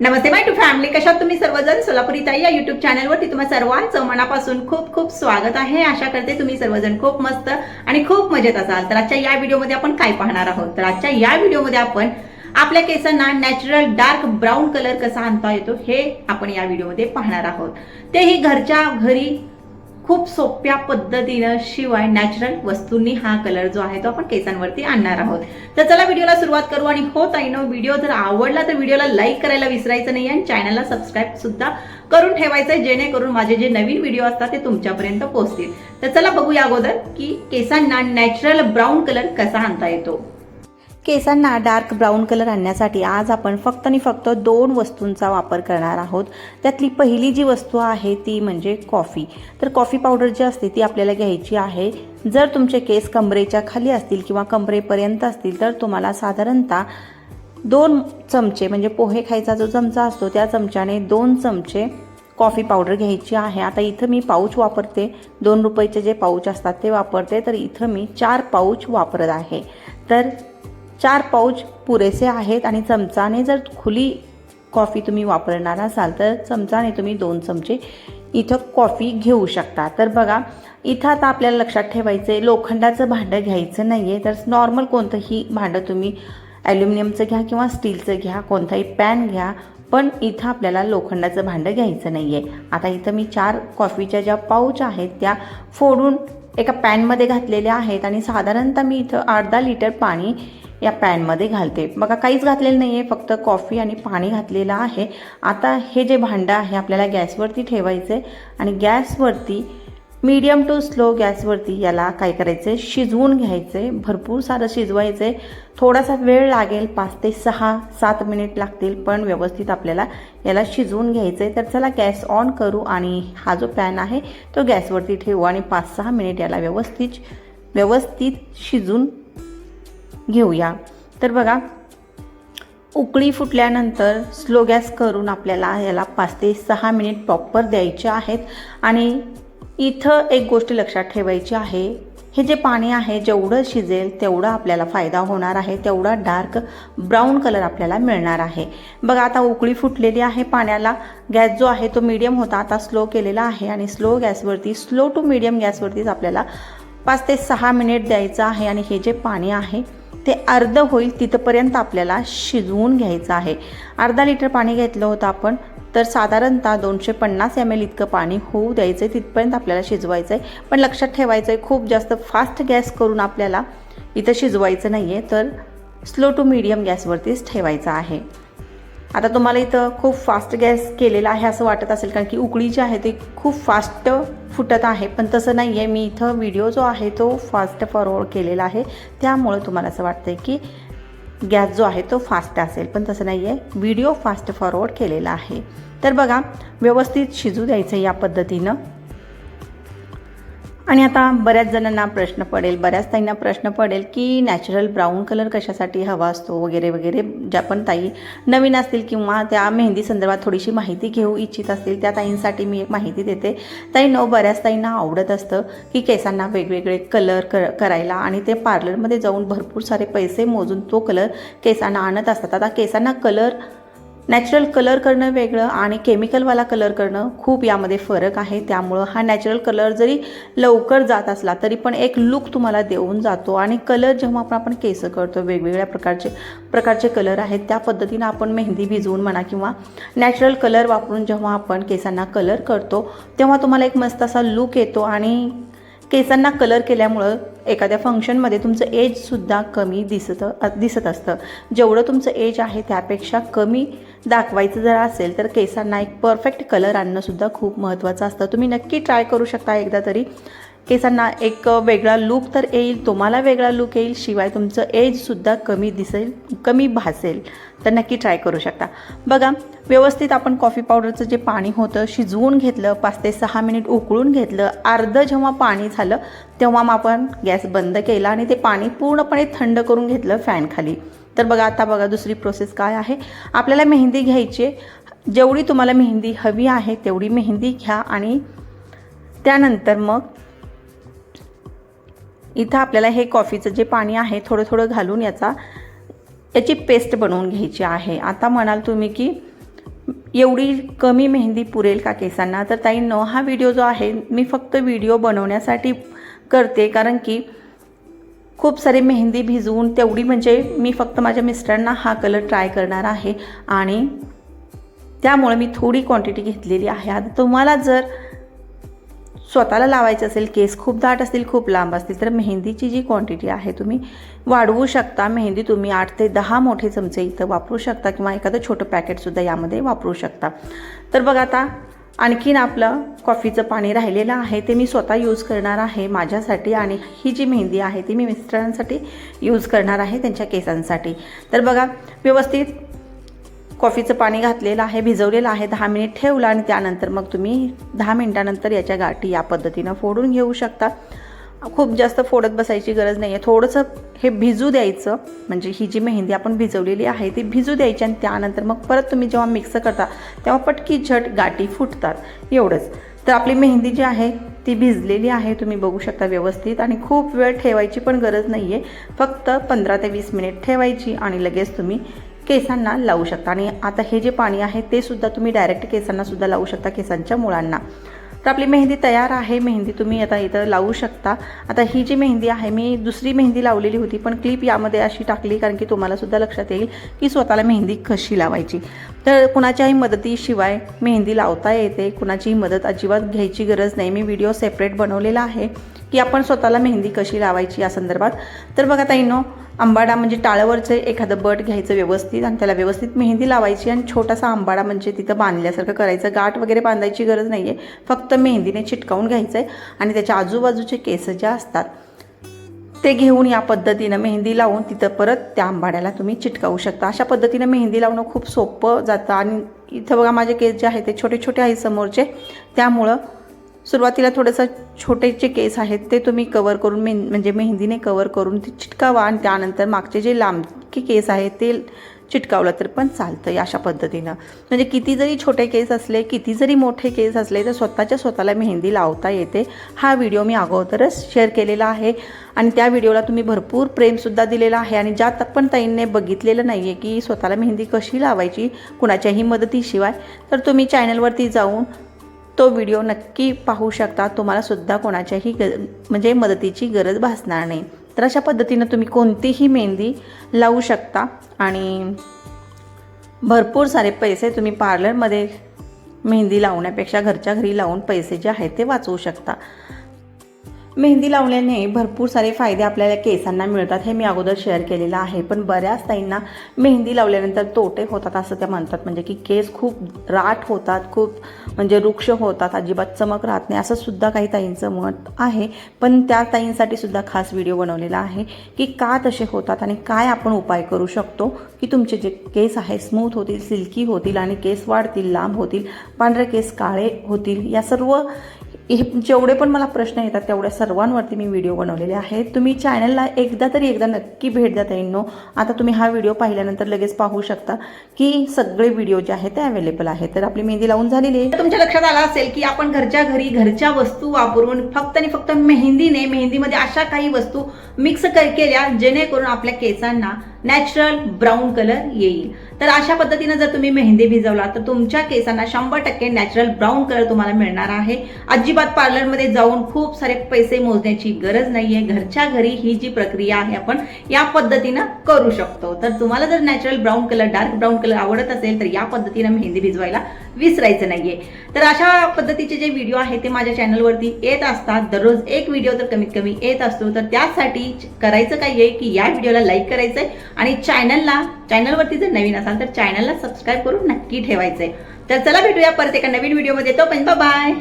Namaste my to family कशात तुम्ही सर्वजण? सोलापुरी ताई या युट्यूब चॅनलवरती तुम्हा सर्वांचं मनापासून खूप खूप स्वागत आहे. आशा करते तुम्ही सर्वजण खूप मस्त आणि खूप मजेत असाल. तर आजच्या या व्हिडिओमध्ये आपण काय पाहणार आहोत? तर आजच्या या व्हिडिओमध्ये आपण आपल्या केसांना नॅचरल डार्क ब्राऊन कलर कसा आणता येतो हे आपण या व्हिडिओमध्ये पाहणार आहोत. तेही घरच्या घरी खूप सोप्या पद्धतीनं शिवाय नॅचरल वस्तूंनी हा कलर जो आहे तो आपण केसांवरती आणणार आहोत. तर चला व्हिडिओला सुरुवात करू आणि हो नो व्हिडिओ जर आवडला तर व्हिडिओला लाईक करायला विसरायचं नाही आणि चॅनलला सबस्क्राईब सुद्धा करून ठेवायचं आहे जेणेकरून माझे जे नवीन व्हिडिओ असतात ते तुमच्यापर्यंत पोहोचतील. तर चला बघूया अगोदर की केसांना नॅचरल ब्राऊन कलर कसा आणता येतो. केसांना डार्क ब्राऊन कलर आणण्यासाठी आज आपण फक्त आणि फक्त दोन वस्तूंचा वापर करणार आहोत. त्यातली पहिली जी वस्तू आहे ती म्हणजे कॉफी. तर कॉफी पावडर जी असते ती आपल्याला घ्यायची आहे. जर तुमचे केस कमरेच्या खाली असतील किंवा कमरेपर्यंत असतील तर तुम्हाला साधारणतः दोन चमचे म्हणजे पोहे खायचा जो चमचा असतो त्या चमच्याने दोन चमचे कॉफी पावडर घ्यायची आहे. आता इथं मी पाऊच वापरते. दोन रुपयाचे जे पाऊच असतात ते वापरते. तर इथं मी चार पाऊच वापरत आहे. तर चार पाऊच पुरेसे आहेत आणि चमचाने जर खुली कॉफी तुम्ही वापरणार असाल तर चमचाने तुम्ही दोन चमचे इथं कॉफी घेऊ शकता. तर बघा इथं आता आपल्याला लक्षात ठेवायचं आहे लोखंडाचं भांडं घ्यायचं नाही आहे तर नॉर्मल कोणतंही भांडं तुम्ही ॲल्युमिनियमचं घ्या किंवा स्टीलचं घ्या कोणताही पॅन घ्या पण इथं आपल्याला लोखंडाचं भांडं घ्यायचं नाही आहे आता इथं मी चार कॉफीच्या ज्या पाऊच आहेत त्या फोडून एका पॅनमध्ये घातलेल्या आहेत आणि साधारणतः मी इथं अर्धा लिटर पाणी या पॅनमध्ये घालते. बघा काहीच घातलेलं नाही आहे फक्त कॉफी आणि पाणी घातलेलं आहे. आता हे जे भांडं आहे आपल्याला गॅसवरती ठेवायचं आहे आणि गॅसवरती मीडियम टू स्लो गॅसवरती याला काय करायचं? आहे शिजवून घ्यायचं आहे भरपूर सारं शिजवायचं. आहे थोडासा वेळ लागेल पाच ते सहा सात मिनिट लागतील पण व्यवस्थित आपल्याला याला शिजवून घ्यायचं. आहे तर चला गॅस ऑन करू आणि हा जो पॅन आहे तो गॅसवरती ठेवू आणि पाच सहा मिनिट याला व्यवस्थित व्यवस्थित शिजून घेऊया. तर बघा उकळी फुटल्यानंतर स्लो गॅस करून आपल्याला याला पाच ते सहा मिनिट प्रॉपर द्यायचे आहेत. आणि इथं एक गोष्ट लक्षात ठेवायची आहे हे जे पाणी आहे जेवढं शिजेल तेवढा आपल्याला फायदा होणार आहे तेवढा डार्क ब्राऊन कलर आपल्याला मिळणार आहे. बघा आता उकळी फुटलेली आहे पाण्याला गॅस जो आहे तो मीडियम होता आता स्लो केलेला आहे आणि स्लो गॅसवरती स्लो टू मीडियम गॅसवरतीच आपल्याला पाच ते सहा मिनिट द्यायचं आहे. आणि हे जे पाणी आहे ते अर्ध होईल तिथंपर्यंत आपल्याला शिजवून घ्यायचं आहे. अर्धा लिटर पाणी घेतलं होतं आपण तर साधारणतः दोनशे पन्नास एम एल इतकं पाणी होऊ द्यायचं आहे तिथपर्यंत आपल्याला शिजवायचं आहे पण लक्षात ठेवायचं आहे खूप जास्त फास्ट गॅस करून आपल्याला इथं शिजवायचं नाही आहे तर स्लो टू मीडियम गॅसवरतीच ठेवायचं आहे. आता तुम्हाला इथं खूप फास्ट गॅस केलेला आहे असं वाटत असेल कारण की उकळी जी आहे ती खूप फास्ट फुटत आहे. पण तसं नाही आहे मी इथं व्हिडिओ जो आहे तो फास्ट फॉरवर्ड केलेला आहे. त्यामुळं तुम्हाला असं वाटतं की गॅस जो आहे तो फास्ट असेल. पण तसं नाही आहे व्हिडिओ फास्ट फॉरवर्ड केलेला आहे. तर बघा व्यवस्थित शिजू द्यायचं या पद्धतीनं. आणि आता बऱ्याच जणांना प्रश्न पडेल बऱ्याच ताईंना प्रश्न पडेल की नॅचरल ब्राऊन कलर कशासाठी हवा असतो वगैरे वगैरे ज्या पण ताई नवीन असतील किंवा त्या मेहंदी संदर्भात थोडीशी माहिती घेऊ इच्छित असतील त्या ताईंसाठी मी एक माहिती देते. ताई न बऱ्याच ताईंना आवडत असतं की केसांना वेगवेगळे कलर कर करायला आणि ते पार्लरमध्ये जाऊन भरपूर सारे पैसे मोजून तो कलर केसांना आणत असतात. आता केसांना कलर नॅचरल कलर करणं वेगळं आणि केमिकलवाला कलर करणं खूप यामध्ये फरक आहे. त्यामुळं हा नॅचरल कलर जरी लवकर जात असला तरी पण एक लुक तुम्हाला देऊन जातो. आणि कलर जेव्हा आपण आपण केस करतो वेगवेगळ्या प्रकारचे प्रकारचे कलर आहेत. त्या पद्धतीनं आपण मेहंदी भिजवून म्हणा किंवा नॅचरल कलर वापरून जेव्हा आपण केसांना कलर करतो तेव्हा तुम्हाला एक मस्त असा लुक येतो आणि केसांना कलर केल्यामुळं एखाद्या फंक्शनमध्ये तुमचं एजसुद्धा कमी दिसत दिसत असतं. जेवढं तुमचं एज आहे त्यापेक्षा कमी दाखवायचं जर असेल तर केसांना एक परफेक्ट कलर आणणंसुद्धा खूप महत्त्वाचं असतं. तुम्ही नक्की ट्राय करू शकता एकदा तरी. केसांना एक वेगळा लूक तर येईल तुम्हाला वेगळा लूक येईल शिवाय तुमचं एजसुद्धा कमी दिसेल कमी भासेल. तर नक्की ट्राय करू शकता. बघा व्यवस्थित आपण कॉफी पावडरचं जे पाणी होतं शिजवून घेतलं पाच ते सहा मिनिट उकळून घेतलं अर्धं जेव्हा पाणी झालं तेव्हा मग आपण गॅस बंद केला आणि ते पाणी पूर्णपणे थंड करून घेतलं फॅनखाली तर बघा आता बघा दुसरी प्रोसेस काय आहे. आपल्याला मेहंदी घ्यायची जेवढी तुम्हाला मेहंदी हवी आहे तेवढी मेहंदी घ्या आणि त्यानंतर मग इथं आपल्याला हे कॉफीचं जे पाणी आहे थोडं थोडं घालून याचा याची पेस्ट बनवून घ्यायची आहे. आता म्हणाल तुम्ही की एवढी कमी मेहंदी पुरेल का केसांना? तर ताईंनो हा व्हिडिओ जो आहे मी फक्त व्हिडिओ बनवण्यासाठी करते. कारण की खूप सारी मेहंदी भिजवून तेवढी म्हणजे मी फक्त माझ्या मिस्टरांना हा कलर ट्राय करणार आहे. आणि त्यामुळे मी थोडी क्वांटिटी घेतलेली आहे. आता तुम्हाला जर स्वतःला लावायचं असेल केस खूप दाट असतील खूप लांब असतील तर मेहंदीची जी क्वांटिटी आहे तुम्ही वाढवू शकता. मेहंदी तुम्ही आठ ते दहा मोठे चमचे इथं वापरू शकता किंवा एखादं छोटं पॅकेटसुद्धा यामध्ये वापरू शकता. तर बघा आता आणखीन आपलं कॉफीचं पाणी राहिलेलं आहे ते मी स्वतः यूज करणार आहे माझ्यासाठी आणि ही जी मेहंदी आहे ती मी मिस्टरांसाठी यूज करणार आहे त्यांच्या केसांसाठी. तर बघा व्यवस्थित कॉफीचं पाणी घातलेलं आहे भिजवलेलं आहे दहा मिनिट ठेवलं आणि त्यानंतर मग तुम्ही दहा मिनिटानंतर याच्या गाठी या पद्धतीनं फोडून घेऊ शकता. खूप जास्त फोडत बसायची गरज नाही आहे थोडंसं हे भिजू द्यायचं म्हणजे ही जी मेहंदी आपण भिजवलेली आहे ती भिजू द्यायची आणि त्यानंतर मग परत तुम्ही जेव्हा मिक्स करता तेव्हा पटकी झट गाठी फुटतात. एवढंच. तर आपली मेहंदी जी आहे ती भिजलेली आहे तुम्ही बघू शकता व्यवस्थित आणि खूप वेळ ठेवायची पण गरज नाही आहे फक्त पंधरा ते वीस मिनिट ठेवायची आणि लगेच तुम्ही केसांना लावू शकता. आणि आता हे जे पाणी आहे ते सुद्धा तुम्ही डायरेक्ट केसांना सुद्धा लावू शकता केसांच्या मुळांना. तर आपली मेहंदी तयार आहे. मेहंदी तुम्ही आता इथं लावू शकता. आता ही जी मेहंदी आहे मी दुसरी मेहंदी लावलेली होती पण क्लिप यामध्ये अशी टाकली कारण की तुम्हाला सुद्धा लक्षात येईल की स्वतःला मेहंदी कशी लावायची. तर कुणाच्याही मदतीशिवाय मेहंदी लावता येते. कुणाचीही मदत अजिबात घ्यायची गरज नाही. मी व्हिडिओ सेपरेट बनवलेला आहे. की आपण स्वतःला मेहंदी कशी लावायची या संदर्भात. तर बघा ताईनो आंबाडा म्हणजे टाळावरचं एखादं बट घ्यायचं व्यवस्थित आणि त्याला व्यवस्थित मेहंदी लावायची आणि छोटासा आंबाडा म्हणजे तिथं बांधल्यासारखं करायचं. गाठ वगैरे बांधायची गरज नाही आहे फक्त मेहंदीने चिटकावून घ्यायचं आहे आणि त्याच्या आजूबाजूचे केस जे असतात ते घेऊन या पद्धतीनं मेहंदी लावून तिथं परत त्या आंबाड्याला तुम्ही चिटकावू शकता. अशा पद्धतीनं मेहंदी लावणं खूप सोपं जातं आणि इथं बघा माझे केस जे आहे ते छोटे छोटे आहेत समोरचे. त्यामुळं सुरुवातीला थोडंसं छोटे जे केस आहेत ते तुम्ही कवर करून मेह म्हणजे मेहंदीने कवर करून ते चिटकावा आणि त्यानंतर मागचे जे लांबके केस आहेत ते चिटकावलं तर पण चालतं आहे अशा पद्धतीनं. म्हणजे किती जरी छोटे केस असले किती जरी मोठे केस असले तर स्वतःच्या स्वतःला मेहंदी लावता येते. हा व्हिडिओ मी अगोदरच शेअर केलेला आहे आणि त्या व्हिडिओला तुम्ही भरपूर प्रेमसुद्धा दिलेला आहे आणि ज्यात पण ताईंने बघितलेलं नाही आहे की स्वतःला मेहंदी कशी लावायची कुणाच्याही मदतीशिवाय तर तुम्ही चॅनलवरती जाऊन तो व्हिडिओ नक्की पाहू शकता. तुम्हालासुद्धा कोणाच्याही ग म्हणजे मदतीची गरज भासणार नाही. तर अशा पद्धतीनं तुम्ही कोणतीही मेहंदी लावू शकता आणि भरपूर सारे पैसे तुम्ही पार्लरमध्ये मेहंदी लावण्यापेक्षा घरच्या घरी लावून पैसे जे आहेत ते वाचवू शकता. मेहंदी लावल्याने भरपूर सारे फायदे आपल्याला केसांना मिळतात हे मी अगोदर शेअर केलेलं आहे. पण बऱ्याच ताईंना मेहंदी लावल्यानंतर तोटे होतात असं त्या म्हणतात. म्हणजे की केस खूप राठ होतात खूप म्हणजे वृक्ष होतात अजिबात चमक राहत नाही असं सुद्धा काही ताईंचं मत आहे. पण त्या ताईंसाठी सुद्धा खास व्हिडिओ बनवलेला आहे की का तसे होतात आणि काय आपण उपाय करू शकतो की तुमचे जे केस आहे स्मूथ होतील सिल्की होतील आणि केस वाढतील लांब होतील पांढरे केस काळे होतील या सर्व हे जेवढे पण मला प्रश्न येतात तेवढ्या सर्वांवरती मी व्हिडिओ बनवलेले आहेत. तुम्ही चॅनलला एकदा तरी एकदा नक्की भेट द्या ताईंनो. आता तुम्ही हा व्हिडिओ पाहिल्यानंतर लगेच पाहू शकता की सगळे व्हिडिओ जे आहेत ते अवेलेबल आहेत. तर आपली मेहंदी लावून झालेली आहे. तुमच्या लक्षात आलं असेल की आपण घरच्या घरी घरच्या वस्तू वापरून फक्त आणि फक्त मेहंदीने मेहंदीमध्ये अशा काही वस्तू मिक्स केल्या जेणेकरून आपल्या केसांना नॅचरल ब्राऊन कलर येईल. तर अशा पद्धतीनं जर तुम्ही मेहंदी भिजवला तर तुमच्या केसांना शंभर टक्के नॅचरल ब्राऊन कलर तुम्हाला मिळणार आहे. अजिबात पार्लरमध्ये जाऊन खूप सारे पैसे मोजण्याची गरज नाहीये. घरच्या घरी ही जी प्रक्रिया आहे आपण या पद्धतीनं करू शकतो. तर तुम्हाला जर natural brown colour dark brown colour आवडत असेल तर या पद्धतीनं मेहंदी भिजवायला विसरायचं नाहीये. तर अशा पद्धतीचे जे व्हिडिओ आहे ते माझ्या चॅनलवरती येत असतात. दररोज एक व्हिडिओ तर कमीत कमी येत असतो. तर त्यासाठी करायचं काय आहे की या व्हिडिओला लाईक करायचंय. आणि चॅनलला चॅनलवरती जर नवीन असाल तर चॅनलला सबस्क्राईब करून नक्की ठेवायचंय. तर चला भेटूया परत एका नवीन व्हिडिओमध्ये तो पण बाय